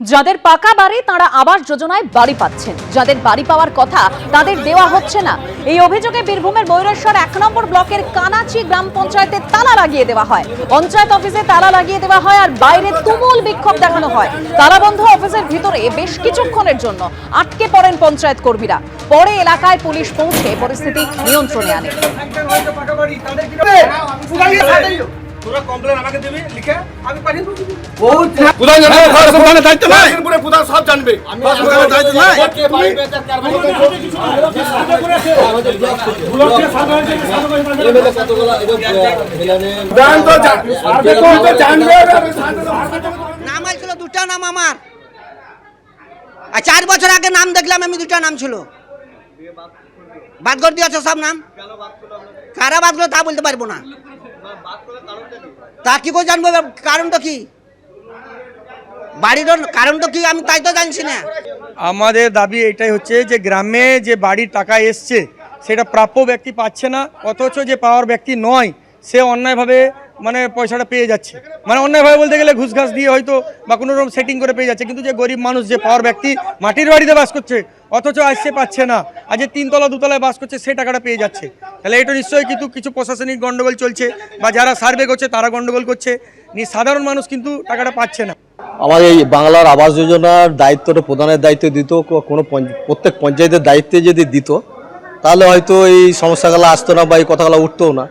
যাদের পাকা বাড়ি তারা আবাস যোজনায় বাড়ি পাচ্ছেন। যাদের বাড়ি পাওয়ার কথা তাদের দেওয়া হচ্ছে না। এই অভিযোগে বীরভূমের বৈরেশ্বর এক নম্বর ব্লকের কানাচি গ্রাম পঞ্চায়েতে তালা লাগিয়ে দেওয়া হয়। পঞ্চায়েত অফিসে তালা লাগিয়ে দেওয়া হয় আর বাইরে তুমুল বিক্ষোভ দেখানো হয়। তালাবন্ধ অফিসের ভিতরে বেশ কিছুক্ষণের জন্য আটকে পড়েন পঞ্চায়েত কর্মীরা। পরে এলাকায় পুলিশ পৌঁছে পরিস্থিতি নিয়ন্ত্রণে আনে। তোরা কমপ্লেন আমাকে দিবি লিখে আমি পাঠিয়ে দেবো। প্রধান জানাবে? প্রধানের দায়িত্ব নাই? পুরো প্রধান সব জানবে? প্রধানের দায়িত্ব নাই? প্রধান তো জা- সার্ভে করতে তো জানবে। নাম দুটা নাম আমার। আর চার বছর আগে নাম দেখলাম আমি দুটা নাম ছিল। বাদ করে দিয়েছে সব নাম? কারা বাদ করল তা বলতে পারব না। তা কি করে জানব কারণটা কি? বাড়ির কারণটা কি? আমি তাই তো জানছি না। আমাদের দাবি এটাই হচ্ছে যে গ্রামে যে বাড়ির টাকা এসছে, সেটা প্রাপ্য ব্যক্তি পাচ্ছে না, অথচ যে পাওয়ার ব্যক্তি নয়, সে অন্যায়ভাবে মানে পয়সাটা পেয়ে যাচ্ছে। মানে অন্যায়ভাবে বলতে গেলে ঘুষ ঘাস দিয়ে হয়তো বা কোনো রকম সেটিং করে পেয়ে যাচ্ছে, কিন্তু যে গরিব মানুষ, যে পাওয়ার ব্যক্তি মাটির বাড়িতে বাস করছে অথচ আসছে পাচ্ছে না। যে তিনতলা, দুতলায় বাস করছে, সে টাকাটা পেয়ে যাচ্ছে। তাহলে এটা নিশ্চয়ই কিন্তু কিছু প্রশাসনিক গণ্ডগোল চলছে, বা যারা সার্ভে করছে, তারা গন্ডগোল করছে। সাধারণ মানুষ কিন্তু টাকাটা পাচ্ছে না। আমাদের এই বাংলার আবাস যোজনার দায়িত্বটা প্রধানের দায়িত্ব দিত কোনো প্রত্যেক পঞ্চায়েতের দায়িত্বে যদি দিত, তাহলে হয়তো এই সমস্যাগুলো আসতো না বা এই কথাগুলো উঠতো না।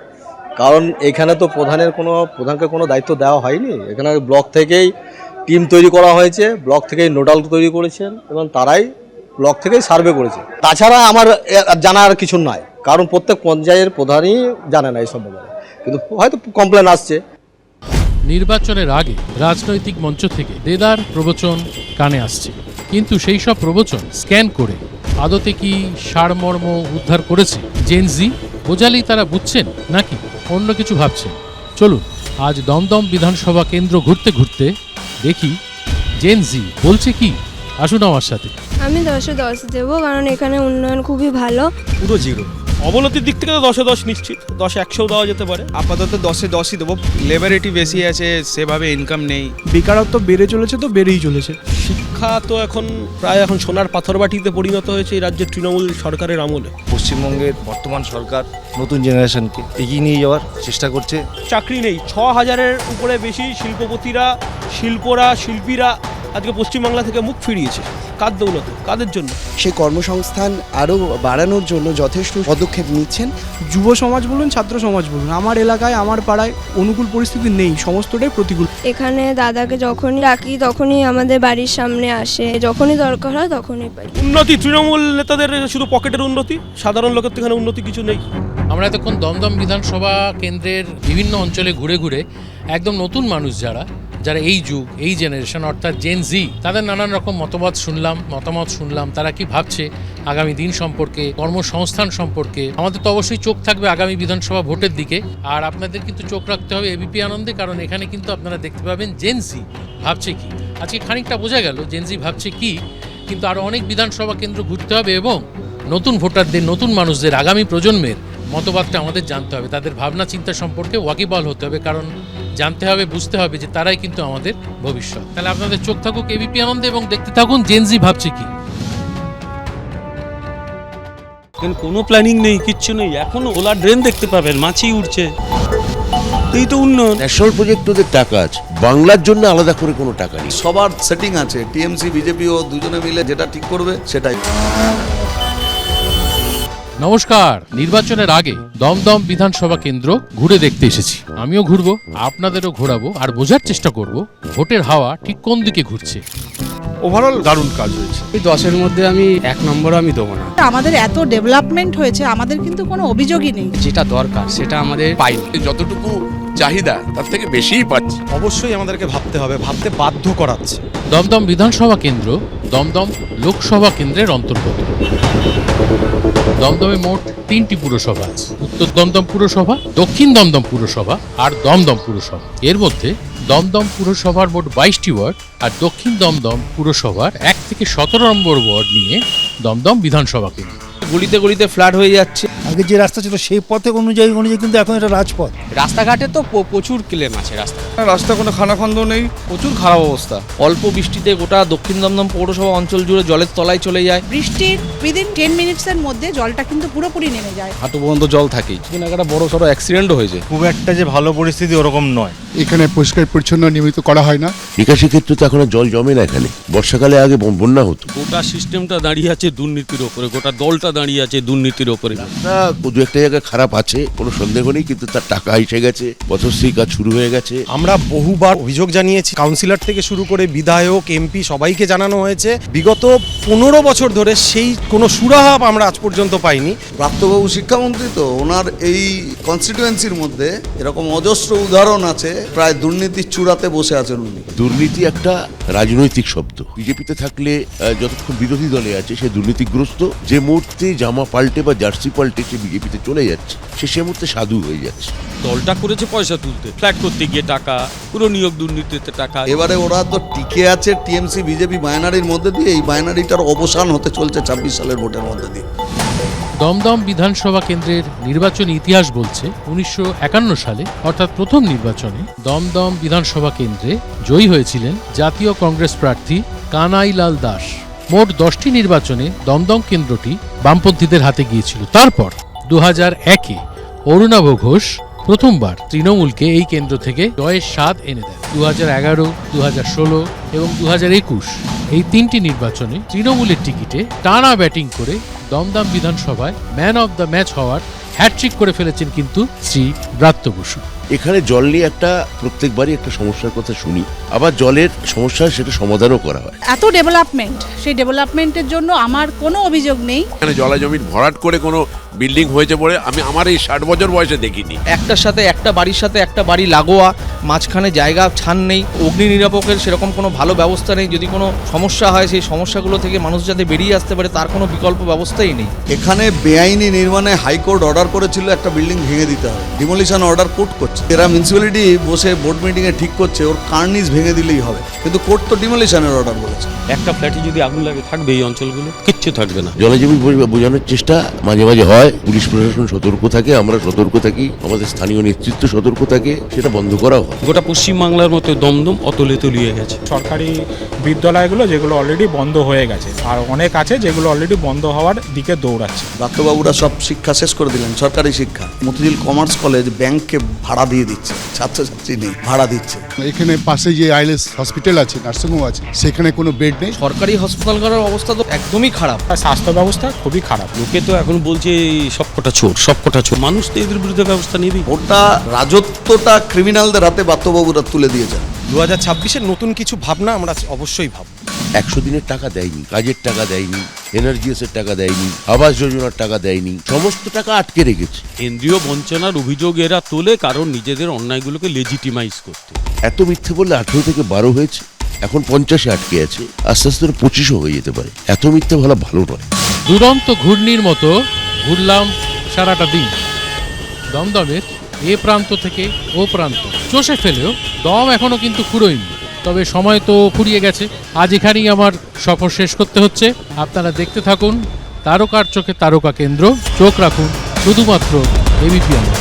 কারণ এখানে তো প্রধানের কোনো প্রধানকে কোনো দায়িত্ব দেওয়া হয়নি। এখানে ব্লক থেকেই টিম তৈরি করা হয়েছে, ব্লক থেকেই নোডাল তৈরি করেছেন, এবং তারাই ব্লক থেকেই সার্ভে করেছে। তাছাড়া আমার, এ- জানার কিছু নয় কারণ প্রত্যেক পঞ্চায়েতের প্রধানই জানে না এইসব ব্যাপারে কিন্তু হয়তো কমপ্লেন আসছে। নির্বাচনের আগে রাজনৈতিক মঞ্চ থেকে দেদার প্রবচন কানে আসছে। কিন্তু সেই সব প্রবচন স্ক্যান করে আদতে কি সারমর্ম উদ্ধার করেছে জেনজি বোঝালেই তারা বুঝছেন নাকি অন্য কিছু ভাবছেন? চলুন, আজ দমদম বিধানসভা কেন্দ্র ঘুরতে ঘুরতে দেখি জেনজি বলছে কি। আসুন আমার সাথে। আমি দশে দশ দেবো কারণ এখানে উন্নয়ন খুবই ভালো। পুরো জিরো। অবনতির দিক থেকে তো দশে দশ নিশ্চিত। দশে একশোও দেওয়া যেতে পারে। আপাতত দশে দশই দেবো। লেবারেটি বেশি আছে সেভাবে ইনকাম নেই। বেকারত্ব বেড়ে চলেছে তো বেড়েই চলেছে। শিক্ষা তো এখন প্রায় এখন সোনার পাথরবাটিতে পরিণত হয়েছে এই রাজ্যের তৃণমূল সরকারের আমলে। পশ্চিমবঙ্গের বর্তমান সরকার নতুন জেনারেশনকে এগিয়ে নিয়ে যাওয়ার চেষ্টা করছে। চাকরি নেই। ছ হাজারের উপরে বেশি শিল্পপতিরা শিল্পরা শিল্পীরা আজকে পশ্চিমবাংলা থেকে মুখ ফিরিয়েছে। কার দৌলতে? কাদের জন্য? সেই কর্মসংস্থান আরও বাড়ানোর জন্য যথেষ্ট পদক্ষেপ নিচ্ছেন। যুব সমাজ বলুন ছাত্র সমাজ বলুন আমার এলাকায় আমার পাড়ায় অনুকূল পরিস্থিতি নেই সমস্তটাই প্রতিকূল। এখানে দাদাকে যখনই ডাকি তখনই আমাদের বাড়ির সামনে আসে। যখনই দরকার হয় তখনই পাই। উন্নতি তৃণমূল নেতাদের শুধু পকেটের উন্নতি? সাধারণ লোকের তো এখানে উন্নতি কিছু নেই। আমরা এতক্ষণ দমদম বিধানসভা কেন্দ্রের বিভিন্ন অঞ্চলে ঘুরে ঘুরে একদম নতুন মানুষ যারা যারা এই যুগ, এই জেনারেশন অর্থাৎ জেন জি তাদের নানান রকম মতামত শুনলাম মতামত শুনলাম। তারা কি ভাবছে? আগামী দিন সম্পর্কে, কর্মসংস্থান সম্পর্কে। আমাদের তো অবশ্যই চোখ থাকবে আগামী বিধানসভা ভোটের দিকে। আর আপনাদের কিন্তু চোখ রাখতে হবে এবিপি আনন্দে, কারণ এখানে কিন্তু আপনারা দেখতে পাবেন জেনজি ভাবছে কি। আজকে খানিকটা বোঝা গেল জেনজি ভাবছে কি, কিন্তু আরও অনেক বিধানসভা কেন্দ্র ঘুরতে হবে এবং নতুন ভোটারদের, নতুন মানুষদের, আগামী প্রজন্মের মতবাদটা আমাদের জানতে হবে তাদের ভাবনা চিন্তা সম্পর্কে ওয়াকিবল হতে হবে কারণ জানতে হবে বুঝতে হবে যে তারাই কিন্তু আমাদের ভবিষ্যৎ। তাহলে আপনাদের চোখ থাকুক এবিপি আনন্দে এবং দেখতে থাকুন জেনজি ভাবছে কি। এখানে কোনো প্ল্যানিং নেই কিচ্ছু নেই এখনও ওলা ড্রেন দেখতে পাবেন মাছি উঠছে এই তো উন্নয়ন। ন্যাশনাল প্রজেক্ট ওদের টাকা আছে বাংলার জন্য আলাদা করে কোনো টাকা নেই। সবার সেটিং আছে টিএমসি বিজেপি ও দুজনে মিলে যেটা ঠিক করবে সেটাই। নমস্কার। নির্বাচনের আগে দমদম বিধানসভা কেন্দ্র ঘুরে দেখতে এসেছি। আমিও ঘুরবো আপনাদেরও ঘোরাবো আর বোঝার চেষ্টা করব ভোটের হাওয়া ঠিক কোন দিকে ঘুরছে। ওভারঅল দারুণ কাজ হয়েছে। এই দশের মধ্যে আমি এক নম্বর আমি দেবো না। আমাদের এত ডেভেলপমেন্ট হয়েছে আমাদের কিন্তু কোনো অভিযোগই নেই। যেটা দরকার সেটা আমাদের পাইনি। যতটুকু চাহিদা তার থেকে বেশিই পাচ্ছি। অবশ্যই আমাদেরকে ভাবতে হবে ভাবতে বাধ্য করাচ্ছে। দমদম বিধানসভা কেন্দ্র দমদম লোকসভা কেন্দ্রের অন্তর্গত। দমদমে মোট তিনটি পুরসভা আছে উত্তর দমদম পুরসভা, দক্ষিণ দমদম পুরসভা আর দমদম পুরসভা। এর মধ্যে দমদম পুরসভার মোট বাইশটি ওয়ার্ড আর দক্ষিণ দমদম পুরসভার এক থেকে সতেরো নম্বর ওয়ার্ড নিয়ে দমদম বিধানসভা কেন্দ্র। গলিতে গলিতে ফ্ল্যাট হয়ে যাচ্ছে। আগে যে রাস্তা ছিল সেই পথে অনুযায়ী অনুযায়ী কিন্তু এখন এটা রাজপথ। রাস্তাঘাটে তো প্রচুর ক্লেম আছে রাস্তা রাস্তা কোনো খানাখন্দ নেই প্রচুর খারাপ অবস্থা। অল্প বৃষ্টিতে গোটা দক্ষিণ দমদম পৌরসভা অঞ্চল জুড়ে জলের তলায় চলে যায়। বৃষ্টির উইদিন টেন মিনিটসের মধ্যে জলটা কিন্তু পুরোপুরি নেমে যায়। হাঁটু পর্যন্ত জল থাকেই। কিনা একটা বড় সড়ো অ্যাক্সিডেন্টও হয়েছে। খুব একটা যে ভালো পরিস্থিতি ওরকম নয়। এখানে পরিষ্কার পরিচ্ছন্ন নিয়মিত করা হয় না। নিকাশি ক্ষেত্রে তো এখন আর জল জমে না এখানে। বর্ষাকালে আগে বন্যা হতো। গোটা সিস্টেমটা দাঁড়িয়ে আছে দুর্নীতির ওপরে গোটা দলটা দাঁড়িয়ে আছে দুর্নীতির ওপরে। রাস্তা দু একটা জায়গায় খারাপ আছে কোনো সন্দেহ নেই কিন্তু তার টাকা এসে গেছে পথশ্রী কাজ শুরু হয়ে গেছে। আমরা বহুবার অভিযোগ জানিয়েছি কাউন্সিলর থেকে শুরু করে বিধায়ক এমপি সবাইকে জানানো হয়েছে। বিগত পনেরো বছর ধরে সেই কোনো সুরাহাব আমরা আজ পর্যন্ত পাইনি। প্রাপ্তবাবু শিক্ষামন্ত্রী তো ওনার এই কনস্টিটুয়েন্সির মধ্যে এরকম অজস্র উদাহরণ আছে প্রায় দুর্নীতির চূড়াতে বসে আছেন উনি। দুর্নীতি একটা রাজনৈতিক শব্দ। বিজেপিতে থাকলে যতক্ষণ বিরোধী দলে আছে সে দুর্নীতিগ্রস্ত। যে মুহূর্তে জামা পাল্টে বা জার্সি পাল্টে সে বিজেপিতে চলে যাচ্ছে সে সে মুহূর্তে সাধু হয়ে যাচ্ছে। দলটা করেছে পয়সা তুলতে ফ্ল্যাট করতে গিয়ে টাকা পুরো নিয়োগ দুর্নীতিতে টাকা। এবারে ওরা তো টিকে আছে টিএমসি বিজেপি বাইনারির মধ্যে দিয়ে এই বাইনারিটার অবসান হতে চলছে ছাব্বিশ সালের ভোটের মধ্যে দিয়ে। দমদম বিধানসভা কেন্দ্রের নির্বাচনী ইতিহাস বলছে উনিশশো একান্ন সালে অর্থাৎ প্রথম নির্বাচনে দমদম বিধানসভা কেন্দ্রে জয়ী হয়েছিলেন জাতীয় কংগ্রেস প্রার্থী কানাইলাল দাস। মোট দশটি নির্বাচনে দমদম কেন্দ্রটি বামপন্থীদের হাতে গিয়েছিল। তারপর দু হাজার একে অরুণাভ ঘোষ প্রথমবার তৃণমূলকে এই কেন্দ্র থেকে জয়ের স্বাদ এনে দেন। দু হাজার এগারো দু হাজার ষোলো এবং দু হাজার একুশ এই তিনটি নির্বাচনে তৃণমূলের টিকিটে টানা ব্যাটিং করে দমদম বিধানসভায় ম্যান অব দ্য ম্যাচ হওয়ার হ্যাটট্রিক করে ফেলেছেন কিন্তু শ্রী ব্রাত্য বসু। এখানে জল নিয়ে একটা প্রত্যেকবারই একটা সমস্যার কথা শুনি। আবার জলের সমস্যা সেটা সমাধানও করা হয়। এত ডেভেলপমেন্ট সেই ডেভেলপমেন্টের জন্য আমার কোনো অভিযোগ নেই। এখানে জলা জমির ভরাট করে কোনো বিল্ডিং হয়েছে বলে আমি আমার এই ষাট বছর বয়সে দেখিনি। একটার সাথে একটা বাড়ির সাথে একটা বাড়ি লাগোয়া মাঝখানে জায়গা ছান নেই অগ্নি নিরাপকের সেরকম কোনো ভালো ব্যবস্থা নেই যদি কোনো সমস্যা হয় সেই সমস্যাগুলো থেকে মানুষ যাতে বেরিয়ে আসতে পারে তার কোনো বিকল্প ব্যবস্থাই নেই। এখানে বেআইনি নির্মাণে হাইকোর্ট অর্ডার করেছিল একটা বিল্ডিং ভেঙে দিতে হবে। ডিমোলিশন অর্ডার কোর্ট করছে। এরা মিউনিসিপ্যালিটি বসে বোর্ড মিটিংয়ে ঠিক করছে ওর কার্নিস ভেঙে দিলেই হবে। কিন্তু কোর্ট তো ডিমোলিশনের অর্ডার বলেছে। একটা ফ্ল্যাটে যদি আগুন লাগে থাকবে এই অঞ্চলগুলো? কিচ্ছু থাকবে না। জলজীবী বোঝানোর চেষ্টা মাঝে মাঝে হয়। পুলিশ প্রশাসন সতর্ক থাকে আমরা সতর্ক থাকি আমাদের স্থানীয় নেতৃত্ব সতর্ক থাকে সেটা বন্ধ করাও হয়। গোটা পশ্চিমবাংলার মতো দমদম অতলে তলিয়ে গেছে। সরকারি বিদ্যালয়গুলো যেগুলো অলরেডি বন্ধ হয়ে গেছে আর অনেক আছে যেগুলো অলরেডি বন্ধ হওয়ার দিকে দৌড়াচ্ছে। ডাক্তারবাবুরা সব শিক্ষা শেষ করে দিলেন সরকারি শিক্ষা। মতিঝিল কমার্স কলেজ ব্যাংককে ভাড়া দিয়ে দিচ্ছে ছাত্রছাত্রী নেই ভাড়া দিচ্ছে। এখানে পাশে যে আইলেস হসপিটাল আছে নার্সিংহোম আছে সেখানে কোনো বেড নেই? সরকারি হাসপাতাল করার অবস্থা তো একদমই খারাপ। স্বাস্থ্য ব্যবস্থা খুবই খারাপ। লোকে তো এখন বলছে সবকটা চোর সবকটা চোর। মানুষ তো এদের বিরুদ্ধে ব্যবস্থা নেবেই। ওটা রাজত্বটা ক্রিমিনালদের হাতে বাত্যবাবুরা তুলে দিয়ে দিয়েছেন দু হাজার ছাব্বিশের নতুন কিছু ভাবনা আমরা অবশ্যই ভাব একশো দিনের টাকা দেয়নি কাজের টাকা দেয়নি এনার্জিএসের টাকা দেয়নি আবাস যোজনার টাকা দেয়নি সমস্ত টাকা আটকে রেখেছে। কেন্দ্রীয় বঞ্চনার অভিযোগ এরা তোলে কারণ নিজেদের অন্যায়গুলোকে লেজিটিমাইজ করতে। এত মিথ্যে বললে আঠেরো থেকে বারো হয়েছে এখন পঞ্চাশে আটকে আছে আস্তে আস্তে পঁচিশও হয়ে যেতে পারে। এত মিথ্যে বলা ভালো নয়। দুরন্ত ঘূর্ণির মতো ঘুরলাম সারাটা দিন। দমদমের এ প্রান্ত থেকে ও প্রান্ত। চষে ফেলেও দম এখনও কিন্তু ফুরোয়নি তবে সময় তো ফুরিয়ে গেছে। আজ এখানেই আমার সফর শেষ করতে হচ্ছে। আপনারা দেখতে থাকুন, তারকার চোখে তারকা কেন্দ্র। চোখ রাখুন, শুধুমাত্র এবিপি আনন্দ।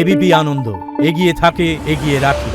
এবিপি আনন্দ, এগিয়ে থাকে, এগিয়ে রাখে।